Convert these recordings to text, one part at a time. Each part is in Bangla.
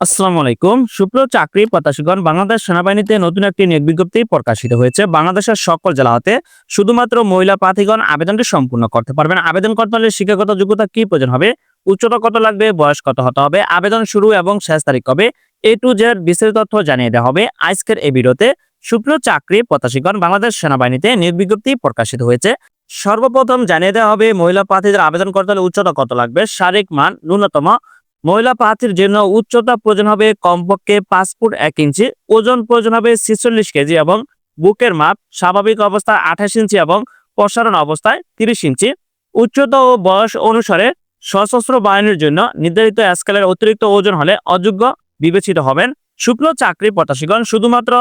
আসসালামু আলাইকুম। সুপ্রিয় চাকরি প্রত্যাশীগণ, বাংলাদেশ সেনাবাহিনীতে নতুন একটি নিয়োগ বিজ্ঞপ্তি প্রকাশিত হয়েছে। বাংলাদেশের সকল জেলা হতে শুধুমাত্র মহিলা প্রার্থীগণ আবেদনটি সম্পূর্ণ করতে পারবেন। আবেদন করতে হলে শিক্ষাগত যোগ্যতা কি প্রয়োজন হবে, উচ্চতা কত লাগবে, বয়স কত হতে হবে, আবেদন শুরু এবং শেষ তারিখ কবে, এ টু জেড বিস্তারিত তথ্য জানিয়ে দেওয়া হবে আজকের এই ভিডিওতে। সুপ্রিয় চাকরি প্রত্যাশীগণ, বাংলাদেশ সেনাবাহিনীতে নিয়োগ বিজ্ঞপ্তি প্রকাশিত হয়েছে। সর্বপ্রথম জানিয়ে দেওয়া হবে, মহিলা প্রার্থীদের আবেদন করতে হলে উচ্চতা কত লাগবে, শারীরিক মান ন্যূনতম মহিলা প্রার্থীর জন্য উচ্চতা প্রয়োজন হবে কমপক্ষে পাঁচ ফুট এক ইঞ্চি, ওজন প্রয়োজন হবে ছিচল্লিশ কেজি এবং বুকের মাপ স্বাভাবিক অবস্থায় আঠাশ ইঞ্চি এবং প্রসারণ অবস্থায় তিরিশ ইঞ্চি। উচ্চতা ও বয়স অনুসারে সশস্ত্র বাহিনীর জন্য নির্ধারিত স্কেলের অতিরিক্ত ওজন হলে অযোগ্য বিবেচিত হবেন শুক্ল চাকরি প্রত্যাশীগণ। শুধুমাত্র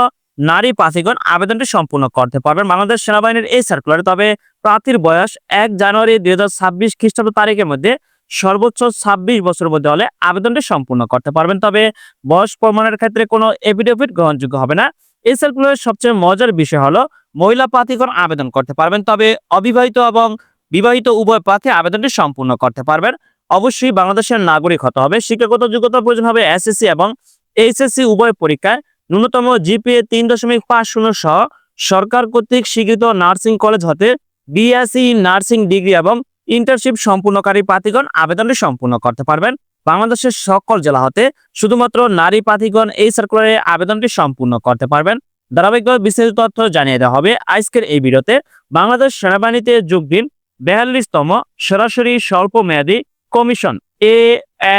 নারী প্রার্থীগণ আবেদনটি সম্পূর্ণ করতে পারবেন বাংলাদেশ সেনাবাহিনীর এই সার্কুলারে তবে প্রার্থীর বয়স এক জানুয়ারি দুই হাজার ছাব্বিশ খ্রিস্টাব্দ তারিখের মধ্যে সর্বোচ্চ ছাব্বিশ বছরের মধ্যে হলে আবেদনটি সম্পূর্ণ করতে পারবেন। তবে বয়স প্রমাণের ক্ষেত্রে কোনো এফিডেভিট গ্রহণযোগ্য হবে না। এই সার্কুলারের সবচেয়ে মজার বিষয় হলো মহিলা প্রার্থীগণ আবেদন করতে পারবেন, তবে অবিবাহিত এবং বিবাহিত উভয় প্রার্থী আবেদনটি সম্পূর্ণ করতে পারবেন। অবশ্যই বাংলাদেশের নাগরিক হতে হবে। শিক্ষাগত যোগ্যতা প্রয়োজন হবে এসএসসি এবং এইচএসসি উভয় পরীক্ষায়। ন্যূনতম জিপিএ তিন দশমিক পাঁচ শূন্য সহ সরকার কর্তৃক স্বীকৃত নার্সিং কলেজ হতে বিএসসি নার্সিং ডিগ্রি এবং ইন্টার্নশিপ সম্পূর্ণকারী প্রার্থীগণ আবেদনটি সম্পূর্ণ করতে পারবেন। বাংলাদেশের সকল জেলা হতে শুধুমাত্র নারী প্রার্থীগণ এই সার্কুলারে আবেদনটি সম্পূর্ণ করতে পারবেন। ধারাবাহিকভাবে বিস্তারিত তথ্য জানিয়ে দেওয়া হবে আজকের এই ভিডিওতে। বাংলাদেশ সেনাবাহিনীতে যোগ দিন বেয়াল্লিশতম সরাসরি স্বল্প মেয়াদী commission A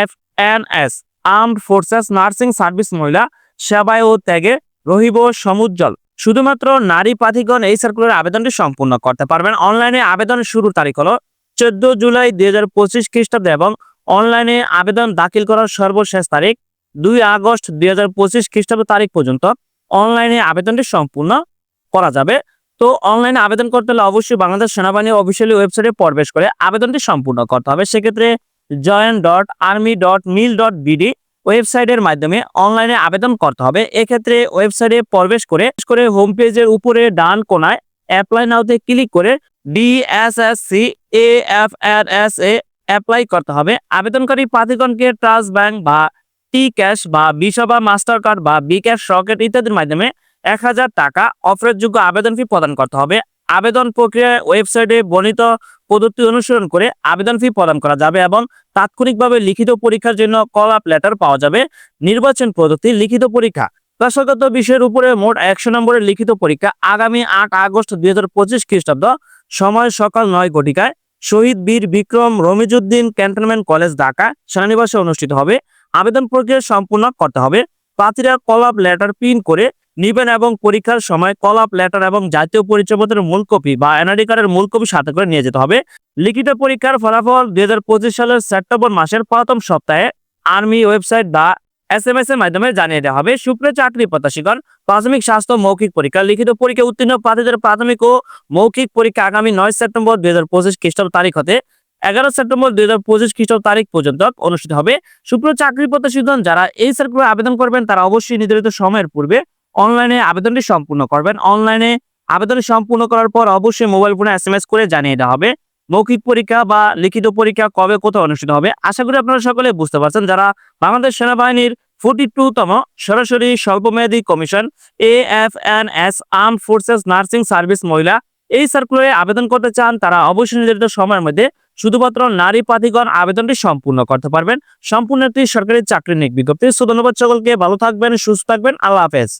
F N S armed forces nursing service মহিলা, সেবায় ও ত্যাগে রহিব সমুজ্জ্বল। শুধুমাত্র নারী প্রার্থীগণ এই সার্কুলার আবেদনটি সম্পূর্ণ করতে পারবেন। অনলাইনে আবেদন শুরুর তারিখ হলো চোদ্দ জুলাই দুই হাজার পঁচিশ খ্রিস্টাব্দে এবং অনলাইনে আবেদন দাখিল করার সর্বশেষ তারিখ দুই আগস্ট দুই হাজার পঁচিশ খ্রিস্টাব্দ তারিখ পর্যন্ত অনলাইনে আবেদনটি সম্পূর্ণ করা যাবে। তো অনলাইনে আবেদন করতে হলে অবশ্যই বাংলাদেশ সেনাবাহিনী অফিসিয়ালি ওয়েবসাইটে প্রবেশ করে আবেদনটি সম্পূর্ণ করতে হবে। সেক্ষেত্রে join dot army dot mil dot BD ওয়েবসাইটের মাধ্যমে অনলাইনে আবেদন করতে হবে। এক্ষেত্রে ওয়েবসাইটে প্রবেশ করে করে হোম পেজের উপরে ডান কোনায় অ্যাপ্লাই নাওতে ক্লিক করে DSSC A F R S A apply করতে হবে। আবেদনকারী প্রার্থীগণকে ট্রাস্ট ব্যাংক বা টি ক্যাশ বা ভিসা বা মাস্টার কার্ড বা বি ক্যাশ সকেট ইত্যাদির মাধ্যমে এক হাজার টাকা অফারের আবেদন ফি প্রদান করতে হবে। আবেদন প্রক্রিয়ায় ওয়েবসাইটে বর্ণিত পদ্ধতি অনুসরণ করে আবেদন ফি প্রদান করা যাবে এবং তাৎক্ষণিকভাবে লিখিত পরীক্ষার জন্য কল আপ লেটার পাওয়া যাবে। নির্বাচন পদ্ধতি, লিখিত পরীক্ষা। পেশাগত বিষয়ের উপরে মোট একশো নম্বরের লিখিত পরীক্ষা আগামী আট আগস্ট দুই হাজার পঁচিশ খ্রিস্টাব্দ সময় সকাল নয় ঘটিকায় শহীদ বীর বিক্রম রমিজুদ্দিন ক্যান্টনমেন্ট কলেজ, ঢাকা। সেনানিবাসে অনুষ্ঠিত হবে। আবেদন প্রক্রিয়া সম্পূর্ণ করতে হবে। প্রার্থীরা কল আপ লেটার প্রিন্ট করে নিবেন এবং পরীক্ষার সময় কল আপ লেটার এবং জাতীয় পরিচয়পত্রের মূল কপি বা এনআইডি কার্ডের মূল কপি সাথে করে নিয়ে যেতে হবে। লিখিত পরীক্ষার ফলাফল দুই হাজার পঁচিশ সালের সেপ্টেম্বর মাসের প্রথম সপ্তাহে আর্মি ওয়েবসাইট বা এস এম এস এর মাধ্যমে জানিয়ে দেওয়া হবে সুপ্রিয় চাকরি প্রত্যাশীগণ, প্রাথমিক স্বাস্থ্য মৌখিক পরীক্ষা, লিখিত পরীক্ষা উত্তীর্ণ প্রার্থীদের প্রাথমিক ও মৌখিক পরীক্ষা আগামী নয় সেপ্টেম্বর দুই হাজার পঁচিশ খ্রিস্টাব্দ তারিখ হতে এগারো সেপ্টেম্বর দুই হাজার পঁচিশ খ্রিস্টাব্দ তারিখ পর্যন্ত অনুষ্ঠিত হবে। সুপ্রিয় চাকরি প্রত্যাশীগণ যারা এই সার্কুলার আবেদন করবেন, তারা অবশ্যই নির্ধারিত সময়ের পূর্বে অনলাইনে আবেদনটি সম্পূর্ণ করবেন। অনলাইনে আবেদন সম্পূর্ণ করার পর অবশ্যই মোবাইল ফোনে এস করে জানিয়ে দেওয়া হবে। মৌখিক পরীক্ষা বা লিখিত পরীক্ষা কবে কোথায় অনুষ্ঠিত হবে? আশা করি আপনারা সকলে বুঝতে পারছেন যারা বাংলাদেশ সেনাবাহিনীর ফোর্টি তম সরাসরি স্বল্পমেয়াদী commission, A F N S, arm forces nursing service মহিলা, এই সার্কুলারে আবেদন করতে চান তারা অবশ্যই নির্ধারিত সময়ের মধ্যে শুধুমাত্র নারী প্রার্থীগণ আবেদনটি সম্পূর্ণ করতে পারবেন। সম্পূর্ণ একটি সরকারি চাকরি নিক বিজ্ঞপ্তি। সো ধন্যবাদ সকলকে, ভালো থাকবেন, সুস্থ থাকবেন, আল্লাহ হাফেজ।